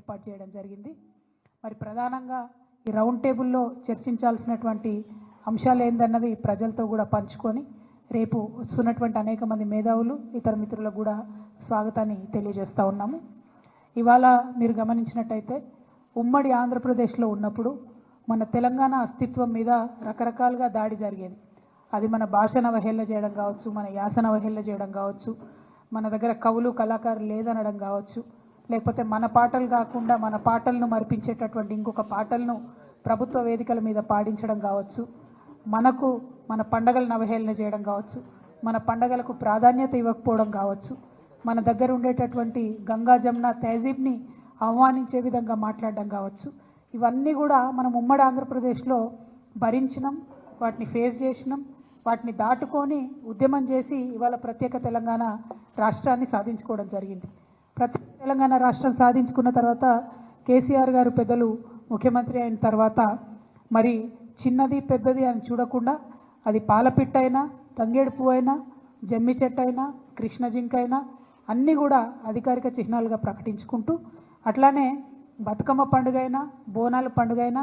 ఏర్పాటు చేయడం జరిగింది. మరి ప్రధానంగా ఈ రౌండ్ టేబుల్లో చర్చించాల్సినటువంటి అంశాలు ఏందన్నది ప్రజలతో కూడా పంచుకొని రేపు వస్తున్నటువంటి అనేక మంది మేధావులు ఇతర మిత్రులకు కూడా స్వాగతాన్ని తెలియజేస్తూ ఉన్నాము. ఇవాళ మీరు గమనించినట్టయితే ఉమ్మడి ఆంధ్రప్రదేశ్లో ఉన్నప్పుడు మన తెలంగాణ అస్తిత్వం మీద రకరకాలుగా దాడి జరిగేది. అది మన భాషను అవహేళన చేయడం కావచ్చు మన యాసను అవహేళన చేయడం కావచ్చు మన దగ్గర కవులు కళాకారులు లేదనడం కావచ్చు. లేకపోతే మన పాటలు కాకుండా మన పాటలను మరిపించేటటువంటి ఇంకొక పాటలను ప్రభుత్వ వేదికల మీద పాడించడం కావచ్చు. మనకు మన పండగలను అవహేళన చేయడం కావచ్చు. మన పండగలకు ప్రాధాన్యత ఇవ్వకపోవడం కావచ్చు. మన దగ్గర ఉండేటటువంటి గంగా జమున తహజీబ్ని అవమానించే విధంగా మాట్లాడడం కావచ్చు. ఇవన్నీ కూడా మనం ఉమ్మడి ఆంధ్రప్రదేశ్లో భరించినాం వాటిని ఫేస్ చేసినాం వాటిని దాటుకొని ఉద్యమం చేసి ఇవాళ ప్రత్యేక తెలంగాణ రాష్ట్రాన్ని సాధించుకోవడం జరిగింది. తెలంగాణ రాష్ట్రం సాధించుకున్న తర్వాత కేసీఆర్ గారు పెద్దలు ముఖ్యమంత్రి అయిన తర్వాత మరి చిన్నది పెద్దది అని చూడకుండా అది పాలపిట్ట అయినా తంగేడు పువ్వు అయినా జమ్మి చెట్టు అయినా కృష్ణ జింక అయినా అన్నీ కూడా అధికారిక చిహ్నాలుగా ప్రకటించుకుంటూ అట్లానే బతుకమ్మ పండుగ అయినా బోనాల పండుగ అయినా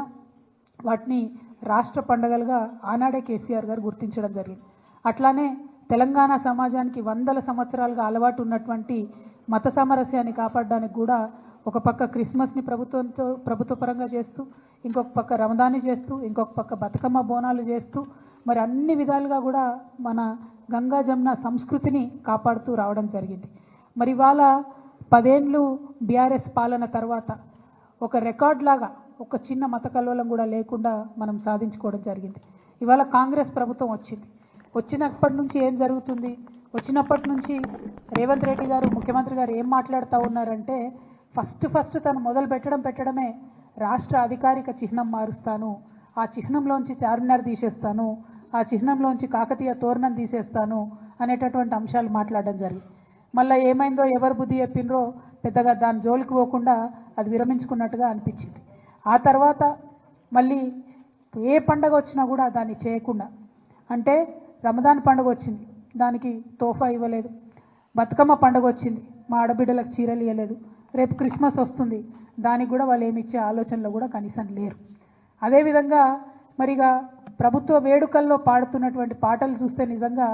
వాటిని రాష్ట్ర పండుగలుగా ఆనాడే కేసీఆర్ గారు గుర్తించడం జరిగింది. అట్లానే తెలంగాణ సమాజానికి వందల సంవత్సరాలుగా అలవాటు ఉన్నటువంటి మత సామరస్యాన్ని కాపాడడానికి కూడా ఒక పక్క క్రిస్మస్ని ప్రభుత్వంతో ప్రభుత్వపరంగా చేస్తూ ఇంకొక పక్క రమదాన్ని చేస్తూ ఇంకొక పక్క బతుకమ్మ బోనాలు చేస్తూ మరి అన్ని విధాలుగా కూడా మన గంగా జమున సంస్కృతిని కాపాడుతూ రావడం జరిగింది. మరి ఇవాళ పదేండ్లు బీఆర్ఎస్ పాలన తర్వాత ఒక రికార్డ్ లాగా ఒక చిన్న మత కల్లోలం కూడా లేకుండా మనం సాధించుకోవడం జరిగింది. ఇవాళ కాంగ్రెస్ ప్రభుత్వం వచ్చింది. వచ్చినప్పటి నుంచి ఏం జరుగుతుంది? వచ్చినప్పటి నుంచి రేవంత్ రెడ్డి గారు ముఖ్యమంత్రి గారు ఏం మాట్లాడుతూ ఉన్నారంటే ఫస్ట్ ఫస్ట్ తను మొదలు పెట్టడం పెట్టడమే రాష్ట్ర అధికారిక చిహ్నం మారుస్తాను. ఆ చిహ్నంలోంచి చార్మినార్ తీసేస్తాను. ఆ చిహ్నంలోంచి కాకతీయ తోరణం తీసేస్తాను అనేటటువంటి అంశాలు మాట్లాడడం జరిగింది. మళ్ళీ ఏమైందో ఎవరు బుద్ధి చెప్పినరో పెద్దగా దాని జోలికి పోకుండా అది విరమించుకున్నట్టుగా అనిపించింది. ఆ తర్వాత మళ్ళీ ఏ పండగ వచ్చినా కూడా దాన్ని చేయకుండా అంటే రమదాన్ పండుగ వచ్చింది. దానికి తోఫా ఇవ్వలేదు. బతుకమ్మ పండుగ వచ్చింది మా ఆడబిడ్డలకు చీరలు ఇవ్వలేదు రేపు క్రిస్మస్ వస్తుంది. దానికి కూడా వాళ్ళు ఏమి ఇచ్చే ఆలోచనలో కూడా కనీసం లేరు. అదేవిధంగా మరిగా ప్రభుత్వ వేడుకల్లో పాడుతున్నటువంటి పాటలు చూస్తే నిజంగా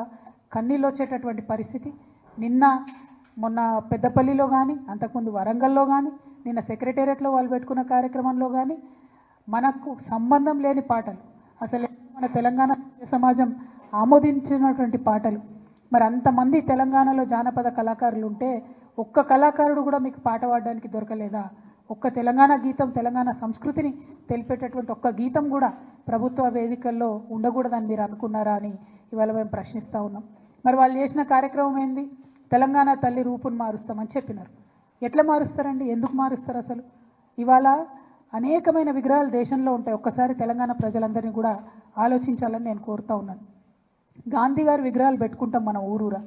కన్నీళ్ళు వచ్చేటటువంటి పరిస్థితి. నిన్న మొన్న పెద్దపల్లిలో కానీ అంతకుముందు వరంగల్లో కానీ నిన్న సెక్రటేరియట్లో వాళ్ళు పెట్టుకున్న కార్యక్రమంలో కానీ మనకు సంబంధం లేని పాటలు. అసలు మన తెలంగాణ సమాజం ఆమోదించినటువంటి పాటలు. మరి అంతమంది తెలంగాణలో జానపద కళాకారులు ఉంటే ఒక్క కళాకారుడు కూడా మీకు పాట పాడడానికి దొరకలేదా? ఒక్క తెలంగాణ గీతం తెలంగాణ సంస్కృతిని తెలిపేటటువంటి ఒక్క గీతం కూడా ప్రభుత్వ వేదికల్లో ఉండకూడదని మీరు అనుకున్నారా అని ఇవాళ మేము ప్రశ్నిస్తూ ఉన్నాం. మరి వాళ్ళు చేసిన కార్యక్రమం ఏంది? తెలంగాణ తల్లి రూపును మారుస్తామని చెప్పినారు. ఎట్లా మారుస్తారండి? ఎందుకు మారుస్తారు అసలు? ఇవాళ అనేకమైన విగ్రహాలు దేశంలో ఉంటాయి. ఒక్కసారి తెలంగాణ ప్రజలందరినీ కూడా ఆలోచించాలని నేను కోరుతా ఉన్నాను. గాంధీ గారి విగ్రహాలు పెట్టుకుంటాం మన ఊరూరా.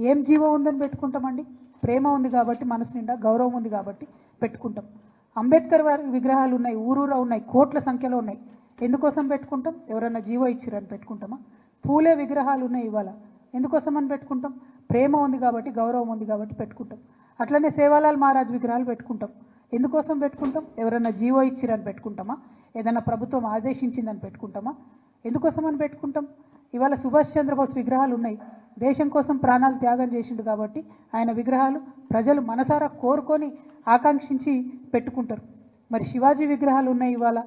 ఏం జీవో ఉందని పెట్టుకుంటామండి? ప్రేమ ఉంది కాబట్టి మనసు నిండా గౌరవం ఉంది కాబట్టి పెట్టుకుంటాం. అంబేద్కర్ వారి విగ్రహాలు ఉన్నాయి ఊరూరా ఉన్నాయి కోట్ల సంఖ్యలో ఉన్నాయి. ఎందుకోసం పెట్టుకుంటాం? ఎవరైనా జీవో ఇచ్చిరని పెట్టుకుంటామా? పూలే విగ్రహాలు ఉన్నాయి ఇవాళ. ఎందుకోసం అని పెట్టుకుంటాం? ప్రేమ ఉంది కాబట్టి గౌరవం ఉంది కాబట్టి పెట్టుకుంటాం. అట్లనే సేవాలాల్ మహారాజ్ విగ్రహాలు పెట్టుకుంటాం. ఎందుకోసం పెట్టుకుంటాం? ఎవరన్నా జీవో ఇచ్చిరని పెట్టుకుంటామా? ఏదైనా ప్రభుత్వం ఆదేశించిందని పెట్టుకుంటామా? ఎందుకోసం అని పెట్టుకుంటాం? ఇవాళ సుభాష్ చంద్రబోస్ విగ్రహాలు ఉన్నాయి. దేశం కోసం ప్రాణాలు త్యాగం చేసిండు కాబట్టి ఆయన విగ్రహాలు ప్రజలు మనసారా కోరుకొని ఆకాంక్షించి పెట్టుకుంటారు. మరి శివాజీ విగ్రహాలు ఉన్నాయి ఇవాళ.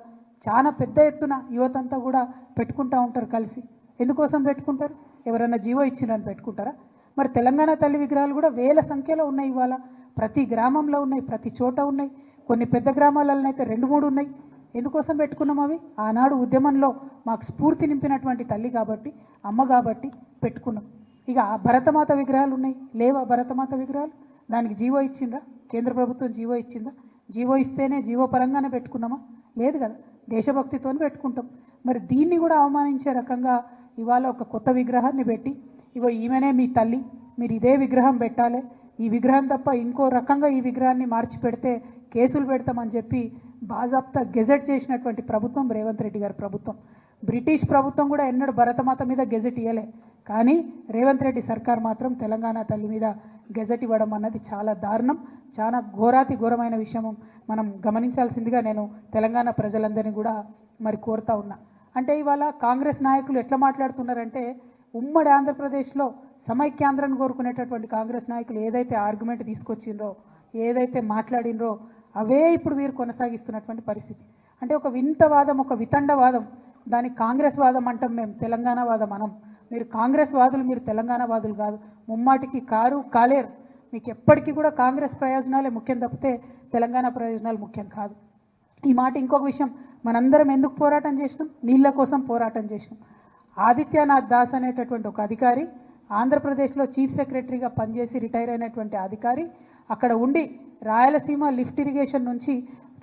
చాలా పెద్ద ఎత్తున యువతంతా కూడా పెట్టుకుంటా ఉంటారు కలిసి. ఎందుకోసం పెట్టుకుంటారు? ఎవరైనా జీవో ఇచ్చిరని పెట్టుకుంటారా? మరి తెలంగాణ తల్లి విగ్రహాలు కూడా వేల సంఖ్యలో ఉన్నాయి ఇవాళ. ప్రతి గ్రామంలో ఉన్నాయి ప్రతి చోట ఉన్నాయి. కొన్ని పెద్ద గ్రామాలలో అయితే రెండు మూడు ఉన్నాయి. ఎందుకోసం పెట్టుకున్నాం అవి? ఆనాడు ఉద్యమంలో మాకు స్ఫూర్తి నింపినటువంటి తల్లి కాబట్టి అమ్మ కాబట్టి పెట్టుకున్నాం. ఇక ఆ భరతమాత విగ్రహాలు ఉన్నాయి. లేవా భరతమాత విగ్రహాలు? దానికి జీవో ఇచ్చిందా కేంద్ర ప్రభుత్వం జీవో ఇచ్చిందా? జీవో ఇస్తేనే జీవో పరంగానే పెట్టుకున్నామా? లేదు కదా. దేశభక్తితో పెట్టుకుంటాం. మరి దీన్ని కూడా అవమానించే రకంగా ఇవాళ ఒక కొత్త విగ్రహాన్ని పెట్టి ఇగో ఈమెనే మీ తల్లి మీరు ఇదే విగ్రహం పెట్టాలి. ఈ విగ్రహం తప్ప ఇంకో రకంగా ఈ విగ్రహాన్ని మార్చి పెడితే కేసులు పెడతామని చెప్పి బాజాప్తా గెజెట్ చేసినటువంటి ప్రభుత్వం రేవంత్ రెడ్డి గారి ప్రభుత్వం. బ్రిటిష్ ప్రభుత్వం కూడా ఎన్నడూ భరతమాత మీద గెజెట్ ఇవ్వలే కానీ రేవంత్ రెడ్డి సర్కార్ మాత్రం తెలంగాణ తల్లి మీద గెజెట్ ఇవ్వడం అన్నది చాలా దారుణం చాలా ఘోరాతి ఘోరమైన విషయం మనం గమనించాల్సిందిగా నేను తెలంగాణ ప్రజలందరినీ కూడా మరి కోరుతా ఉన్నా. అంటే ఇవాళ కాంగ్రెస్ నాయకులు ఎట్లా మాట్లాడుతున్నారంటే ఉమ్మడి ఆంధ్రప్రదేశ్లో సమైక్యాంధ్రాన్ని కోరుకునేటటువంటి కాంగ్రెస్ నాయకులు ఏదైతే ఆర్గ్యుమెంట్ తీసుకొచ్చిండ్రో ఏదైతే మాట్లాడినరో అవే ఇప్పుడు వీరు కొనసాగిస్తున్నటువంటి పరిస్థితి. అంటే ఒక వింత వాదం ఒక వితండవాదం దాన్ని దానికి కాంగ్రెస్ వాదం అంటాం మేము తెలంగాణ వాదం మనం మీరు కాంగ్రెస్ వాదులు మీరు తెలంగాణ వాదులు కాదు. ముమ్మాటికి కారు కాలేరు. మీకు ఎప్పటికీ కూడా కాంగ్రెస్ ప్రయోజనాలే ముఖ్యం తప్పితే తెలంగాణ ప్రయోజనాలు ముఖ్యం కాదు. ఈ మాట ఇంకొక విషయం మనందరం ఎందుకు పోరాటం చేసినాం? నీళ్ళ కోసం పోరాటం చేసినాం. ఆదిత్యనాథ్ దాస్ అనేటటువంటి ఒక అధికారి ఆంధ్రప్రదేశ్లో చీఫ్ సెక్రటరీగా పనిచేసి రిటైర్ అయినటువంటి అధికారి అక్కడ ఉండి రాయలసీమ లిఫ్ట్ ఇరిగేషన్ నుంచి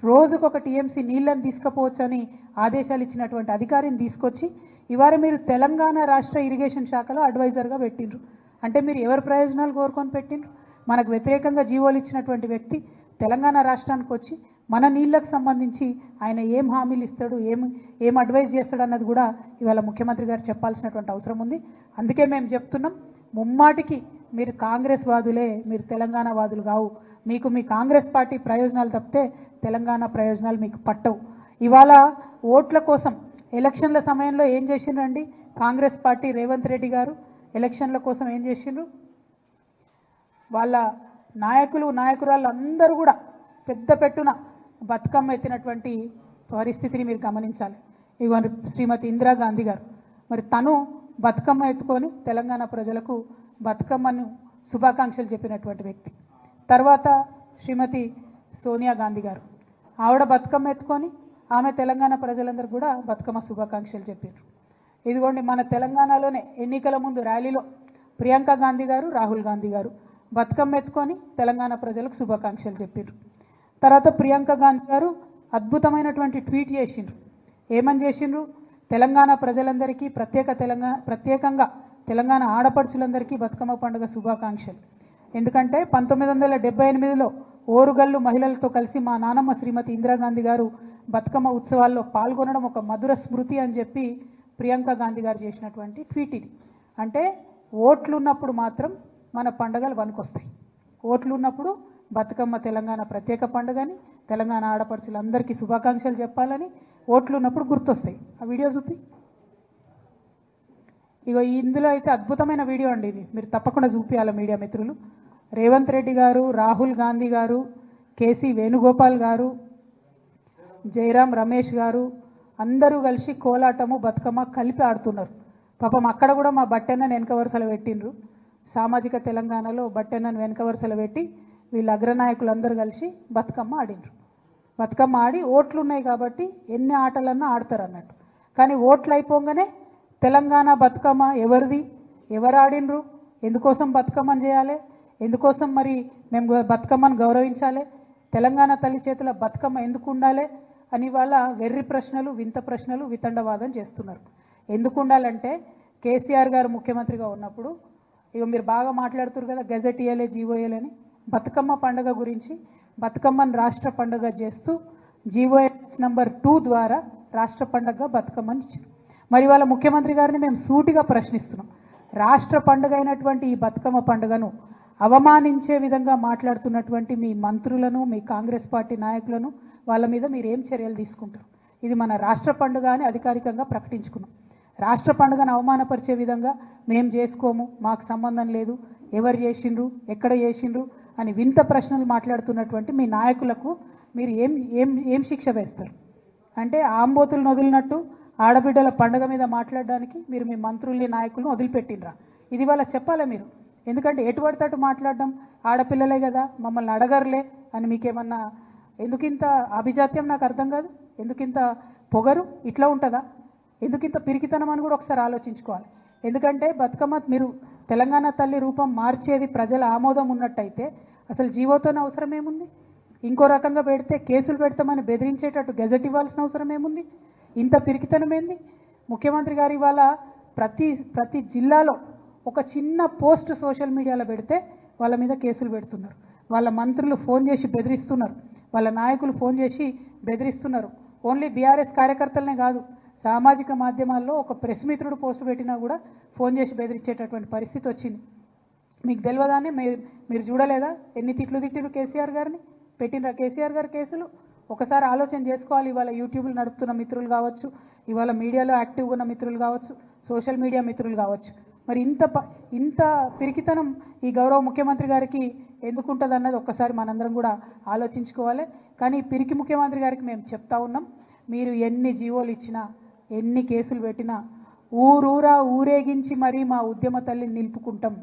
రోజుకు ఒక టీఎంసీ నీళ్ళను తీసుకుపోవచ్చని ఆదేశాలు ఇచ్చినటువంటి అధికారిని తీసుకొచ్చి ఇవాళ మీరు తెలంగాణ రాష్ట్ర ఇరిగేషన్ శాఖలో అడ్వైజర్గా పెట్టిండ్రు. అంటే మీరు ఎవరి ప్రయోజనాలు కోరుకొని పెట్టిండ్రు? మనకు వ్యతిరేకంగా జీవోలు ఇచ్చినటువంటి వ్యక్తి తెలంగాణ రాష్ట్రానికి వచ్చి మన నీళ్ళకు సంబంధించి ఆయన ఏం హామీలు ఇస్తాడు ఏం ఏం అడ్వైజ్ చేస్తాడు అన్నది కూడా ఇవాళ ముఖ్యమంత్రి గారు చెప్పాల్సినటువంటి అవసరం ఉంది. అందుకే మేము చెప్తున్నాం ముమ్మాటికి మీరు కాంగ్రెస్ వాదులే మీరు తెలంగాణ వాదులు కావు. మీకు మీ కాంగ్రెస్ పార్టీ ప్రయోజనాలు తప్పితే తెలంగాణ ప్రయోజనాలు మీకు పట్టవు. ఇవాళ ఓట్ల కోసం ఎలక్షన్ల సమయంలో ఏం చేసిండ్రండి కాంగ్రెస్ పార్టీ రేవంత్ రెడ్డి గారు ఎలక్షన్ల కోసం ఏం చేసిండ్రు? వాళ్ళ నాయకులు నాయకురాళ్ళు అందరూ కూడా పెద్ద పెట్టున బతుకమ్మ ఎత్తినటువంటి పరిస్థితిని మీరు గమనించాలి. ఇవన్నీ శ్రీమతి ఇందిరాగాంధీ గారు. మరి తను బతుకమ్మ ఎత్తుకొని తెలంగాణ ప్రజలకు బతుకమ్మను శుభాకాంక్షలు చెప్పినటువంటి వ్యక్తి. తర్వాత శ్రీమతి సోనియా గాంధీ గారు. ఆవిడ బతుకమ్మ ఎత్తుకొని ఆమె తెలంగాణ ప్రజలందరూ కూడా బతుకమ్మ శుభాకాంక్షలు చెప్పారు. ఇదిగోండి మన తెలంగాణలోనే ఎన్నికల ముందు ర్యాలీలో ప్రియాంక గాంధీ గారు రాహుల్ గాంధీ గారు బతుకమ్మ ఎత్తుకొని తెలంగాణ ప్రజలకు శుభాకాంక్షలు చెప్పారు. తర్వాత ప్రియాంక గాంధీ గారు అద్భుతమైనటువంటి ట్వీట్ చేసిండ్రు. ఏమని చేసిండ్రు? తెలంగాణ ప్రజలందరికీ ప్రత్యేక తెలంగాణ ప్రత్యేకంగా తెలంగాణ ఆడపడుచులందరికీ బతుకమ్మ పండుగ శుభాకాంక్షలు. ఎందుకంటే పంతొమ్మిది వందల డెబ్బై ఎనిమిదిలో ఓరుగల్లు మహిళలతో కలిసి మా నానమ్మ శ్రీమతి ఇందిరాగాంధీ గారు బతుకమ్మ ఉత్సవాల్లో పాల్గొనడం ఒక మధుర స్మృతి అని చెప్పి ప్రియాంక గాంధీ గారు చేసినటువంటి ట్వీట్ ఇది. అంటే ఓట్లు ఉన్నప్పుడు మాత్రం మన పండుగలు వనుకొస్తాయి ఓట్లు ఉన్నప్పుడు బతుకమ్మ తెలంగాణ ప్రత్యేక పండుగని తెలంగాణ ఆడపడుచులందరికీ శుభాకాంక్షలు చెప్పాలని ఓట్లు ఉన్నప్పుడు గుర్తొస్తాయి. ఆ వీడియో చూపి. ఇగో ఇందులో అయితే అద్భుతమైన వీడియో అండి ఇది. మీరు తప్పకుండా చూపించాలి మీడియా మిత్రులు. రేవంత్ రెడ్డి గారు రాహుల్ గాంధీ గారు కేసీ వేణుగోపాల్ గారు జయరాం రమేష్ గారు అందరూ కలిసి కోలాటము బతుకమ్మ కలిపి ఆడుతున్నారు. పాపం అక్కడ కూడా మా బట్టెన్నను వెనక వరుసలో పెట్టిండ్రు. సామాజిక తెలంగాణలో బట్టెన్నను వెనక వరుసలో పెట్టి వీళ్ళ అగ్రనాయకులు అందరూ కలిసి బతుకమ్మ ఆడిండ్రు. బతుకమ్మ ఆడి ఓట్లు ఉన్నాయి కాబట్టి ఎన్ని ఆటలన్నా ఆడతారు అన్నట్టు. కానీ ఓట్లు అయిపోగానే తెలంగాణ బతుకమ్మ ఎవరిది? ఎవరు ఆడిండ్రు ఎందుకోసం బతుకమ్మని చేయాలి? ఎందుకోసం మరి మేము బతుకమ్మను గౌరవించాలి? తెలంగాణ తల్లి చేతుల బతుకమ్మ ఎందుకు ఉండాలి? అని వాళ్ళ వెర్రి ప్రశ్నలు వింత ప్రశ్నలు వితండవాదం చేస్తున్నారు. ఎందుకు ఉండాలంటే కేసీఆర్ గారు ముఖ్యమంత్రిగా ఉన్నప్పుడు ఇక మీరు బాగా మాట్లాడుతున్నారు కదా గెజెట్ ఇయ్యలే జీవో అని. బతుకమ్మ పండుగ గురించి బతుకమ్మను రాష్ట్ర పండుగ చేస్తూ జీవోఎస్ నంబర్ టూ ద్వారా రాష్ట్ర పండుగ బతుకమ్మని ఇచ్చారు. మరి వాళ్ళ ముఖ్యమంత్రి గారిని మేము సూటిగా ప్రశ్నిస్తున్నాం. రాష్ట్ర పండుగ అయినటువంటి ఈ బతుకమ్మ పండుగను అవమానించే విధంగా మాట్లాడుతున్నటువంటి మీ మంత్రులను మీ కాంగ్రెస్ పార్టీ నాయకులను వాళ్ళ మీద మీరు ఏం చర్యలు తీసుకుంటారు? ఇది మన రాష్ట్ర పండుగ అని అధికారికంగా ప్రకటించుకున్నాం. రాష్ట్ర పండుగను అవమానపరిచే విధంగా మేము చేసుకోము మాకు సంబంధం లేదు ఎవరు చేసిండ్రు ఎక్కడ చేసిండ్రు అని వింత ప్రశ్నలు మాట్లాడుతున్నటువంటి మీ నాయకులకు మీరు ఏం ఏం ఏం శిక్ష వేస్తారు? అంటే ఆంబోతులను వదిలినట్టు ఆడబిడ్డల పండగ మీద మాట్లాడడానికి మీరు మీ మంత్రుల్ని నాయకులను వదిలిపెట్టినరా ఇది వాళ్ళ చెప్పాలి మీరు? ఎందుకంటే ఎటువంటి అటు మాట్లాడడం ఆడపిల్లలే కదా మమ్మల్ని అడగరులే అని మీకేమన్నా ఎందుకింత అభిజాత్యం నాకు అర్థం కాదు? ఎందుకింత పొగరు? ఇట్లా ఉంటుందా? ఎందుకింత పిరికితనం అని కూడా ఒకసారి ఆలోచించుకోవాలి. ఎందుకంటే బతుకమ్మ మీరు తెలంగాణ తల్లి రూపం మార్చేది ప్రజల ఆమోదం ఉన్నట్టయితే అసలు జీవోతోనే అవసరం ఏముంది? ఇంకో రకంగా పెడితే కేసులు పెడతామని బెదిరించేటట్టు గెజెట్ ఇవ్వాల్సిన అవసరం ఏముంది? ఇంత పిరికితనం ఏంది? ముఖ్యమంత్రి గారు ఇవాళ ప్రతి ప్రతి జిల్లాలో ఒక చిన్న పోస్ట్ సోషల్ మీడియాలో పెడితే వాళ్ళ మీద కేసులు పెడుతున్నారు. వాళ్ళ మంత్రులు ఫోన్ చేసి బెదిరిస్తున్నారు. వాళ్ళ నాయకులు ఫోన్ చేసి బెదిరిస్తున్నారు. ఓన్లీ బీఆర్ఎస్ కార్యకర్తలనే కాదు సామాజిక మాధ్యమాల్లో ఒక ప్రెస్ మిత్రుడు పోస్ట్ పెట్టినా కూడా ఫోన్ చేసి బెదిరించేటటువంటి పరిస్థితి వచ్చింది. మీకు తెలియదానే మీరు మీరు చూడలేదా? ఎన్ని తిట్లు తిట్టిరు కేసీఆర్ గారిని? పెట్టినరా కేసీఆర్ గారి కేసులు? ఒకసారి ఆలోచన చేసుకోవాలి. ఇవాళ యూట్యూబ్లు నడుపుతున్న మిత్రులు కావచ్చు ఇవాళ మీడియాలో యాక్టివ్గా ఉన్న మిత్రులు కావచ్చు సోషల్ మీడియా మిత్రులు కావచ్చు. మరి ఇంత ప- ఇంత పిరికితనం ఈ గౌరవ ముఖ్యమంత్రి గారికి ఎందుకు ఉంటుంది అన్నది ఒక్కసారి మనందరం కూడా ఆలోచించుకోవాలి. కానీ పిరికి ముఖ్యమంత్రి గారికి మేము చెప్తా ఉన్నాం మీరు ఎన్ని జీవోలు ఇచ్చినా ఎన్ని కేసులు పెట్టినా ఊరూరా ఊరేగించి మరీ మా ఉద్యమ తల్లిని నిలుపుకుంటాం.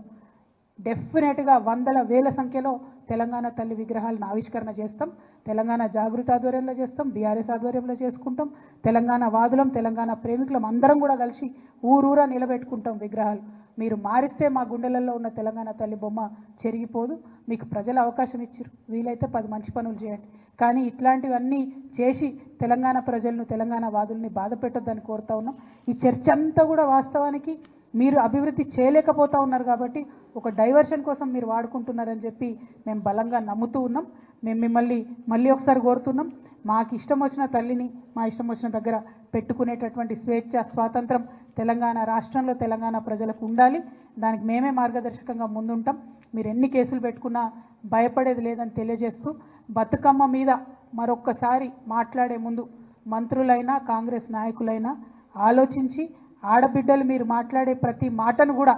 డెఫినెట్గా వందల వేల సంఖ్యలో తెలంగాణ తల్లి విగ్రహాలను ఆవిష్కరణ చేస్తాం. తెలంగాణ జాగృత ఆధ్వర్యంలో చేస్తాం. బీఆర్ఎస్ ఆధ్వర్యంలో చేసుకుంటాం. తెలంగాణ వాదులం తెలంగాణ ప్రేమికులం అందరం కూడా కలిసి ఊరూరా నిలబెట్టుకుంటాం విగ్రహాలు. మీరు మారిస్తే మా గుండెలలో ఉన్న తెలంగాణ తల్లి బొమ్మ చెరిగిపోదు. మీకు ప్రజలు అవకాశం ఇచ్చారు వీలైతే పది మంచి పనులు చేయండి. కానీ ఇట్లాంటివన్నీ చేసి తెలంగాణ ప్రజలను తెలంగాణ వాదుల్ని బాధ పెట్టొద్దని కోరుతా ఉన్నాం. ఈ చర్చ అంతా కూడా వాస్తవానికి మీరు అభివృద్ధి చేయలేకపోతా ఉన్నారు కాబట్టి ఒక డైవర్షన్ కోసం మీరు వాడుకుంటున్నారని చెప్పి మేము బలంగా నమ్ముతూ ఉన్నాం. మేము మిమ్మల్ని మళ్ళీ ఒకసారి కోరుతున్నాం. మాకు ఇష్టం వచ్చిన తల్లిని మా ఇష్టం వచ్చిన దగ్గర పెట్టుకునేటటువంటి స్వేచ్ఛ స్వాతంత్రం తెలంగాణ రాష్ట్రంలో తెలంగాణ ప్రజలకు ఉండాలి. దానికి మేమే మార్గదర్శకంగా ముందుంటాం. మీరు ఎన్ని కేసులు పెట్టుకున్నా భయపడేది లేదని తెలియజేస్తూ బతుకమ్మ మీద మరొక్కసారి మాట్లాడే ముందు మంత్రులైనా కాంగ్రెస్ నాయకులైనా ఆలోచించి ఆడబిడ్డలు మీరు మాట్లాడే ప్రతి మాటను కూడా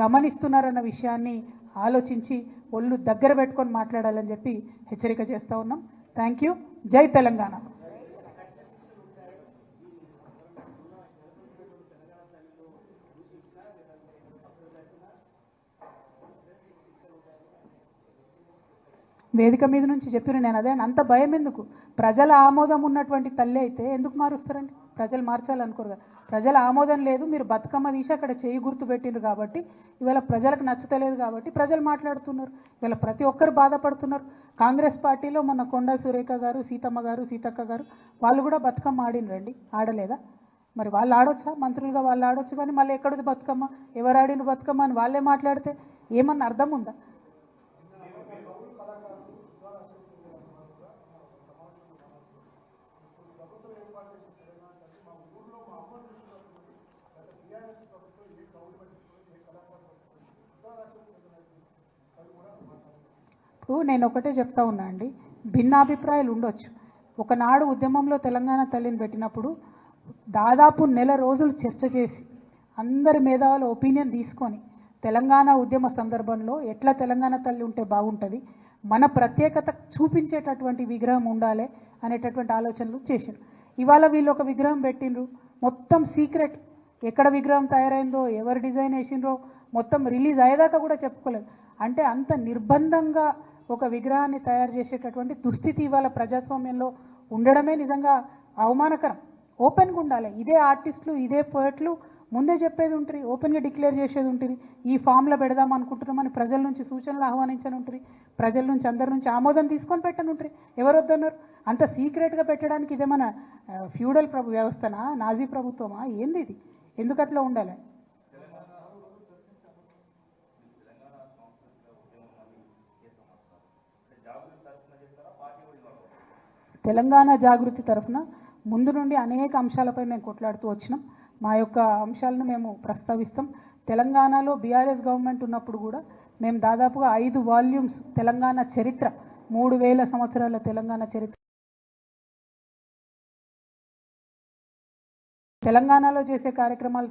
గమనిస్తున్నారన్న విషయాన్ని ఆలోచించి ఒళ్ళు దగ్గర పెట్టుకొని మాట్లాడాలని చెప్పి హెచ్చరిక చేస్తూ ఉన్నాం. థ్యాంక్ యూ జై తెలంగాణ. వేదిక మీద నుంచి చెప్పిన నేను అదే అంత భయం ఎందుకు ప్రజల ఆమోదం ఉన్నటువంటి తల్లి అయితే ఎందుకు మారుస్తారండి? ప్రజలు మార్చాలనుకోరు కదా. ప్రజల ఆమోదం లేదు మీరు బతుకమ్మ తీసి అక్కడ చేయి గుర్తు పెట్టిండ్రు కాబట్టి ఇవాళ ప్రజలకు నచ్చుతలేదు కాబట్టి ప్రజలు మాట్లాడుతున్నారు. ఇవాళ ప్రతి ఒక్కరు బాధపడుతున్నారు. కాంగ్రెస్ పార్టీలో మొన్న కొండా సురేఖ గారు సీతమ్మ గారు సీతక్క గారు వాళ్ళు కూడా బతుకమ్మ ఆడినరండి. ఆడలేదా? మరి వాళ్ళు ఆడొచ్చా? మంత్రులుగా వాళ్ళు ఆడొచ్చు కానీ మళ్ళీ ఎక్కడిది బతుకమ్మ? ఎవరు ఆడిన బతుకమ్మ అని వాళ్ళే మాట్లాడితే ఏమన్నా అర్థం ఉందా? ఇప్పుడు నేను ఒకటే చెప్తా ఉన్నా అండి. భిన్నాభిప్రాయాలు ఉండొచ్చు. ఒకనాడు ఉద్యమంలో తెలంగాణ తల్లిని పెట్టినప్పుడు దాదాపు నెల రోజులు చర్చ చేసి అందరి మేధావుల ఒపీనియన్ తీసుకొని తెలంగాణ ఉద్యమ సందర్భంలో ఎట్లా తెలంగాణ తల్లి ఉంటే బాగుంటుంది మన ప్రత్యేకత చూపించేటటువంటి విగ్రహం ఉండాలి అనేటటువంటి ఆలోచనలు చేశారు. ఇవాళ వీళ్ళు ఒక విగ్రహం పెట్టిండ్రు. మొత్తం సీక్రెట్. ఎక్కడ విగ్రహం తయారైందో ఎవరు డిజైన్ వేసిండ్రో మొత్తం రిలీజ్ అయ్యేదాకా కూడా చెప్పుకోలేదు. అంటే అంత నిర్బంధంగా ఒక విగ్రహాన్ని తయారు చేసేటటువంటి దుస్థితి ఇవాళ ప్రజాస్వామ్యంలో ఉండడమే నిజంగా అవమానకరం. ఓపెన్గా ఉండాలి. ఇదే ఆర్టిస్టులు ఇదే పోయట్లు ముందే చెప్పేది ఉంటుంది ఓపెన్గా డిక్లేర్ చేసేది ఉంటుంది. ఈ ఫామ్లో పెడదాం అనుకుంటున్నామని ప్రజల నుంచి సూచనలు ఆహ్వానించని ఉంటుంది. ప్రజల నుంచి అందరి నుంచి ఆమోదం తీసుకొని పెట్టని ఉంటుంది. ఎవరు వద్దన్నారు? అంత సీక్రెట్గా పెట్టడానికి ఇదేమన్నా ఫ్యూడల్ ప్రభు వ్యవస్థనా? నాజీ ప్రభుత్వమా? ఏంది ఇది? ఎందుకు అట్లా ఉండాలి? తెలంగాణ జాగృతి తరఫున ముందు నుండి అనేక అంశాలపై మేము కొట్లాడుతూ వచ్చినాం. మా యొక్క అంశాలను మేము ప్రస్తావిస్తాం. తెలంగాణలో బీఆర్ఎస్ గవర్నమెంట్ ఉన్నప్పుడు కూడా మేము దాదాపుగా ఐదు వాల్యూమ్స్ తెలంగాణ చరిత్ర మూడు వేల సంవత్సరాల తెలంగాణ చరిత్ర. తెలంగాణలో చేసే కార్యక్రమాలు